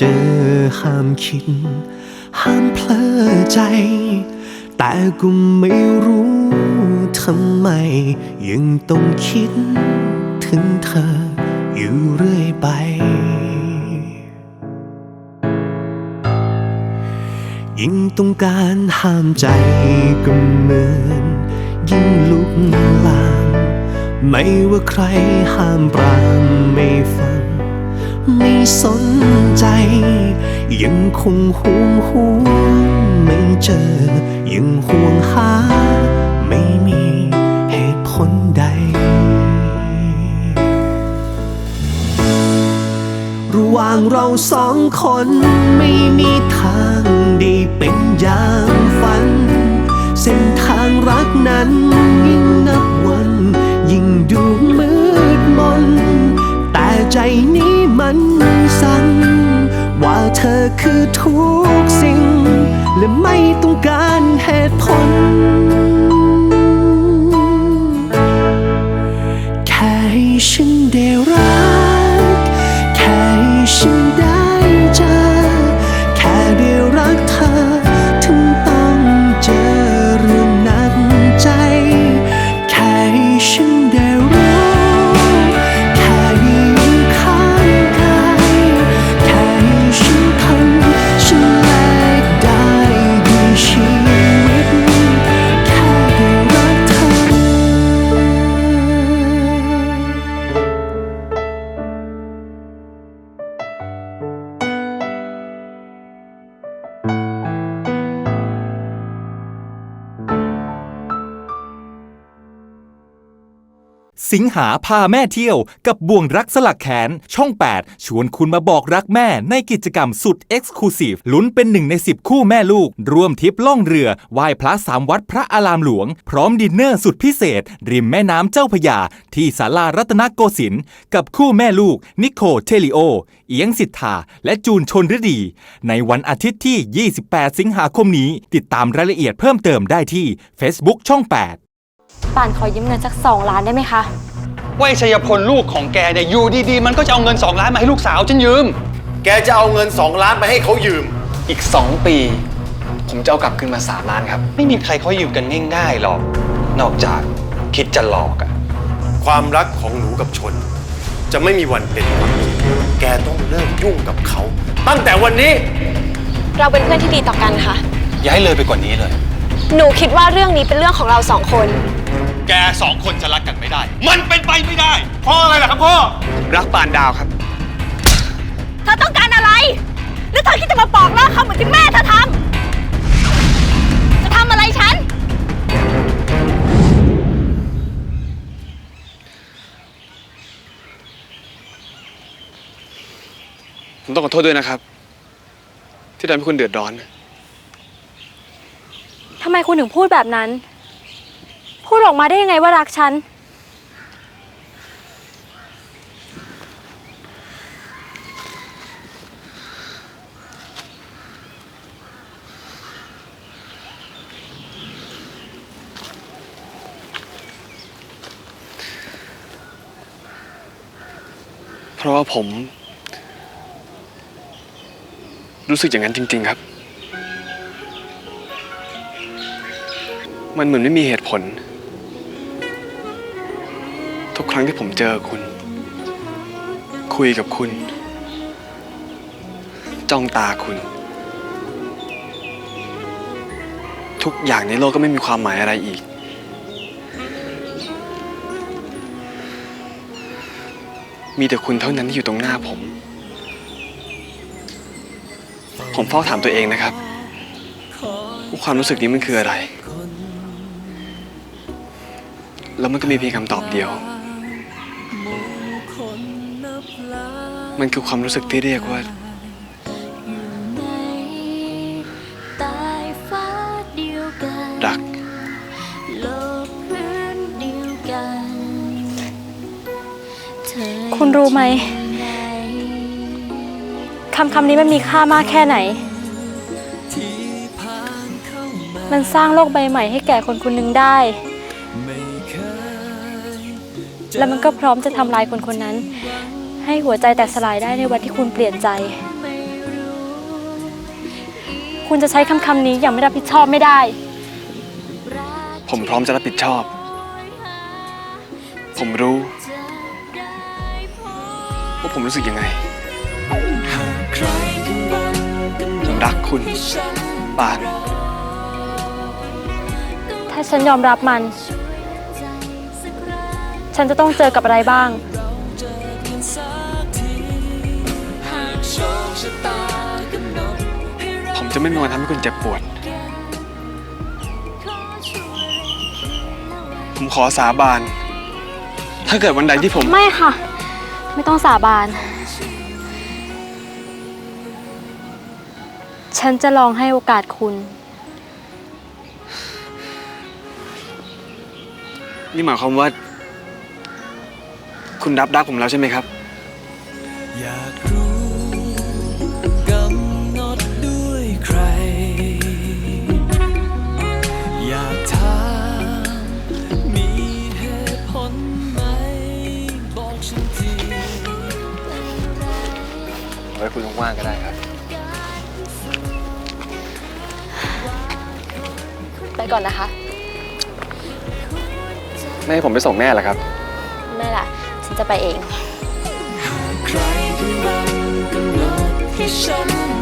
เจอห้ามคิด ห้ามเพลอใจ แต่ก็ไม่รู้ทำไม ยังต้องคิด ถึงเธออยู่เรื่อยไปยิ่งต้องการห้ามใจก็เหมือน ยิ่งลุกลาม ไม่ว่าใครห้ามปรามไม่ฟัง ไม่สนใจ ยังคงห่วงห่วงไม่เจอ ยังห่วงหา ไม่มีเหตุผลใด ระหว่างเราสองคนไม่มีทางด้เป็นอย่างฝัน เส้นทางรักนั้นยิ่งนับวัน ยิ่งดูมืดมน แต่ใจนี้ มันสั่นว่าเธอคือทุกสิ่ง และไม่ต้องการเหตุผล แค่ให้ฉันได้รัก แค่ให้ฉัน สิงหาพาแม่เที่ยวกับบ่วงรักสลักแขน ช่อง 8 ชวนคุณมาบอกรักแม่ในกิจกรรมสุดเอ็กซ์คลูซีฟลุ้นเป็นหนึ่งใน 10 คู่แม่ลูก ร่วมทริปล่องเรือไหว้พระสามวัดพระอารามหลวง พร้อมดินเนอร์สุดพิเศษ ริมแม่น้ำเจ้าพยา ที่ศาลารัตนโกสินทร์กับคู่แม่ลูก นิโคเทลิโอ เอียงสิทธา และจูนชนฤดี ในวันอาทิตย์ที่ 28 สิงหาคมนี้ ติดตามรายละเอียดเพิ่มเติมได้ที่ Facebook ช่อง 8 ป่านขอยืมเงินสักสองล้านได้ไหมคะ ว่าไอ้ชัยพลลูกของแกเนี่ยอยู่ดีๆ มันก็จะเอาเงิน2ล้านมาให้ลูกสาวฉันยืม แกจะเอาเงิน 2 ล้านไปให้เขายืม อีก 2 ปี ผมจะเอากลับคืนมา 3 ล้านครับ ไม่มีใครเขายืมกันง่ายๆหรอก นอกจากคิดจะหลอกอะความรักของหนูกับชน จะไม่มีวันเป็นความจริงแกต้องเลิกยุ่งกับเขา ตั้งแต่วันนี้ เราเป็นเพื่อนที่ดีต่อกันค่ะ อย่าให้เลยไปกว่านี้เลย หนูคิดว่าเรื่องนี้เป็นเรื่องของเราสองคน แกสองคนจะรักกันไม่ได้ มันเป็นไปไม่ได้ พ่ออะไรล่ะครับพ่อ รักปานดาวครับ เธอต้องการอะไร หรือเธอคิดจะมาปอกเลิกเขาเหมือนที่แม่เธอทำจะทำอะไรฉัน ผมต้องขอโทษด้วยนะครับ ที่ทำให้คุณเดือดร้อน ทำไมคุณถึงพูดแบบนั้น พูดออกมาได้ยังไงว่ารักฉัน เพราะว่าผม รู้สึกอย่างนั้นจริง ๆ ครับ มันเหมือนไม่มีเหตุผล ทุกครั้งที่ผมเจอคุณ คุยกับคุณ จ้องตาคุณ ทุกอย่างในโลกก็ไม่มีความหมายอะไรอีก มีแต่คุณเท่านั้นที่อยู่ตรงหน้าผม ผมเฝ้าถามตัวเองนะครับว่าความรู้สึกนี้มันคืออะไร แล้วมันก็มีเพียงคำตอบเดียว มันคือความรู้สึกที่เรียกว่าใต้ฟ้าเดียวกันรักโลกพื้นเดียวกันเธอคุณรู้ไหมอยู่ไหนคำคำนี้มันมีค่ามากแค่ไหน มันสร้างโลกใบใหม่ให้แก่คนคนหนึ่งได้ แล้วมันก็พร้อมจะทำลายคนคนนั้น ให้หัวใจแตกสลายได้ในวันที่คุณเปลี่ยนใจ คุณจะใช้คำคำนี้อย่างไม่รับผิดชอบไม่ได้ ผมพร้อมจะรับผิดชอบ ผมรู้ ว่าผมรู้สึกยังไง ผมรักคุณปาน ถ้าฉันยอมรับมัน ฉันจะต้องเจอกับอะไรบ้าง ผมจะไม่มีวันทำให้คุณเจ็บปวด ผมขอสาบาน ถ้าเกิดวันใดที่ผม ไม่ค่ะ ไม่ต้องสาบาน ฉันจะลองให้โอกาสคุณ นี่หมายความว่า คุณรับรักผมแล้วใช่ไหมครับ อยากรู้ ไว้คุณว่างๆก็ได้ครับ ไปก่อนนะคะ ไม่ให้ผมไปส่งแม่เหรอครับ ไม่ล่ะ ฉันจะไปเอง ใครกำลังกำหนดให้ฉัน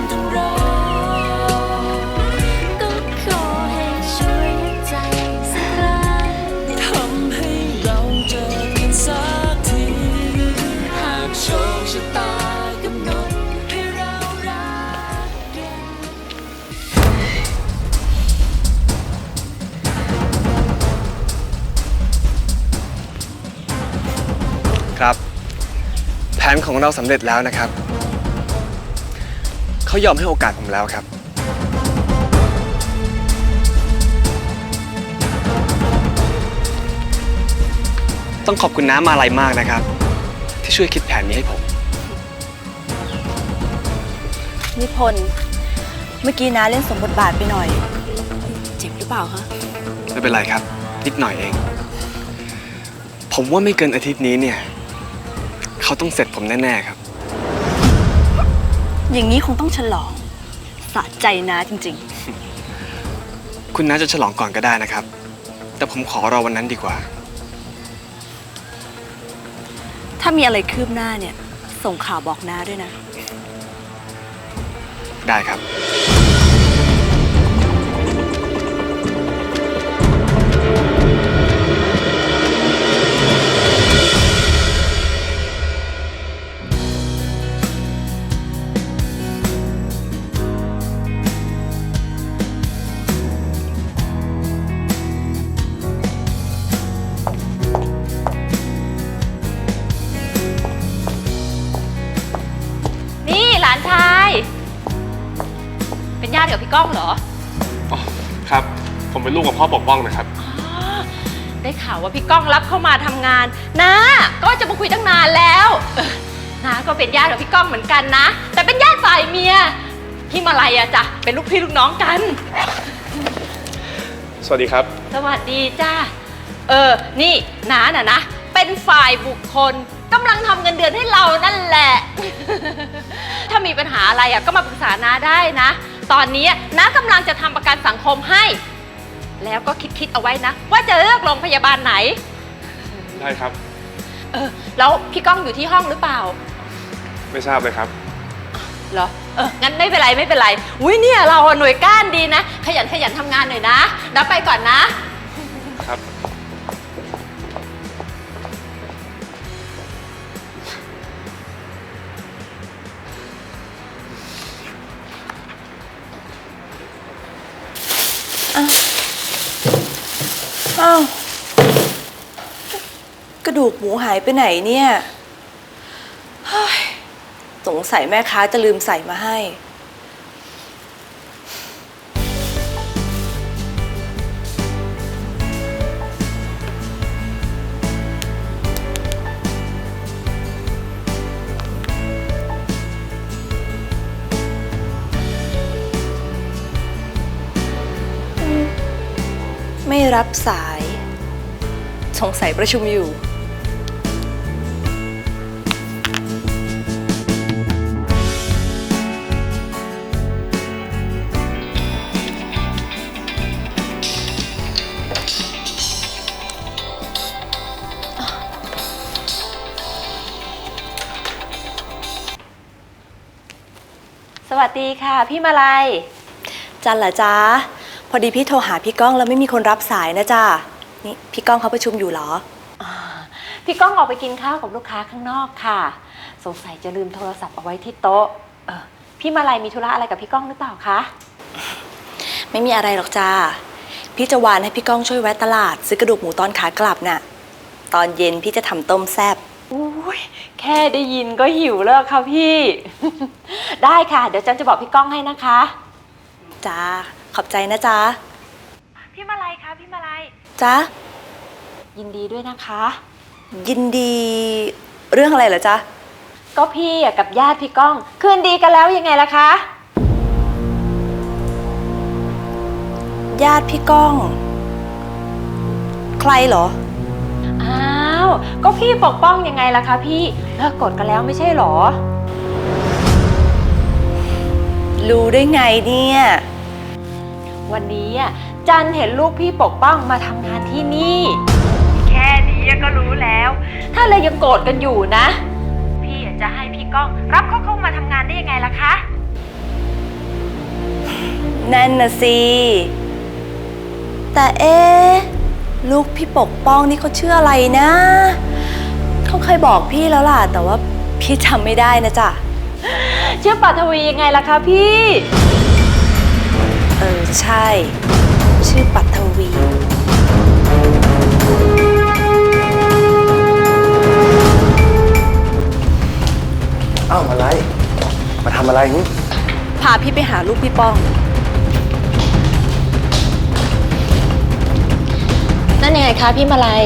ของเราสำเร็จแล้วนะครับ เขายอมให้โอกาสผมแล้วครับ ต้องขอบคุณน้ามาลัยมากนะครับ ที่ช่วยคิดแผนนี้ให้ผม นิพนธ์เมื่อกี้นะเล่นสมบทบาทไปหน่อย เจ็บหรือเปล่าคะ ไม่เป็นไรครับ นิดหน่อยเอง ผมว่าไม่เกินอาทิตย์นี้เนี่ย เขาต้องเสร็จผมแน่ ๆ ครับ อย่างนี้คงต้องฉลองสะใจนะจริง คุณน้าจะฉลองก่อนก็ได้นะครับ แต่ผมขอรอวันนั้นดีกว่า ๆ ถ้ามีอะไรคืบหน้าเนี่ย ส่งข่าวบอกน้าด้วยนะ ได้ครับานชาย เป็นญาติกับพี่ก้องเหรอครับ ผมเป็นลูกกับพ่อปกป้องนะครับได้ข่าวว่าพี่ก้องรับเข้ามาทำงานนะก็จะมาคุยตั้งนานแล้วเออนะก็เป็นญาติกับพี่ก้องเหมือนกันนะ แต่เป็นญาติฝ่ายเมียพี่มาลัยอะจ้ะเป็นลูกพี่ลูกน้องกัน สวัสดีครับ สวัสดีจ้าเออ นี่น้าน่ะนะ เป็นฝ่ายบุคคล กำลังทำเงินเดือนให้เรานั่นแหละ ถ้ามีปัญหาอะไรอะก็มาปรึกษาน้าได้นะ ตอนนี้น้ากำลังจะทำประกันสังคมให้ แล้วก็คิดๆเอาไว้นะ ว่าจะเลือกโรงพยาบาลไหน ได้ครับ เออ แล้วพี่ก้องอยู่ที่ห้องหรือเปล่า ไม่ทราบเลยครับ เหรอ เออ งั้นไม่เป็นไรไม่เป็นไร อุ้ยเนี่ยเราอะหน่วยก้านดีนะ ขยันขยันทำงานหน่อยนะนับไปก่อนนะ ครับ ระดูกหมูหายไปไหนเนี่ยเฮ้ยสงสัยแม่ค้าจะลืมใส่มาให้ ไม่รับสาย สงสัยประชุมอยู่ สวัสดีค่ะ พี่มาลัย จันเหรอจ๊ะ พอดีพี่โทรหาพี่ก้องแล้วไม่มีคนรับสายนะจ๊ะนี่พี่ก้องเขาประชุมอยู่เหรอ พี่ก้องออกไปกินข้าวกับลูกค้าข้างนอกค่ะ สงสัยจะลืมโทรศัพท์เอาไว้ที่โต๊ะเออพี่มาลัยมีธุระอะไรกับพี่ก้องหรือเปล่าคะไม่มีอะไรหรอกจ้าพี่จะวานให้พี่ก้องช่วยแวะตลาด ซื้อกระดูกหมูตอนขากลับน่ะ ตอนเย็นพี่จะทำต้มแซ่บ อุ้ยแค่ได้ยินก็หิวแล้วค่ะพี่ ได้ค่ะ เดี๋ยวจันจะบอกพี่ก้องให้นะคะ จ้าขอบใจนะจ๊ะพี่มาลัยคะพี่มาลัยจ๊ะยินดีด้วยนะคะ ยินดีเรื่องอะไรเหรอจ๊ะก็พี่อะกับญาติพี่ก้องคืนดีกันแล้วยังไงล่ะคะ ญาติพี่ก้อง ใครเหรออ้าวก็พี่ปกป้องยังไงล่ะคะพี่เลิกกดกันแล้วไม่ใช่หรอ รู้ได้ไงเนี่ย วันนี้อะจันเห็นลูกพี่ปกป้องมาทำงานที่นี่ แค่นี้ก็รู้แล้ว ถ้าเลยยังโกรธกันอยู่นะ พี่อะจะให้พี่ก้อง รับเขาเข้ามาทำงานได้ยังไงล่ะคะ นั่นน่ะสิ แต่เอ๊ะ ลูกพี่ปกป้องนี่เขาชื่ออะไรนะ เขาเคยบอกพี่แล้วล่ะ แต่ว่าพี่จำไม่ได้นะจ๊ะชื่อปัทวียังไงล่ะคะพี่ เออ ใช่ ชื่อปัทวีเอ้ามาไร มาทำอะไรนี่พาพี่ไปหาลูกพี่ป้อง นั่นยังไงคะพี่มาลัย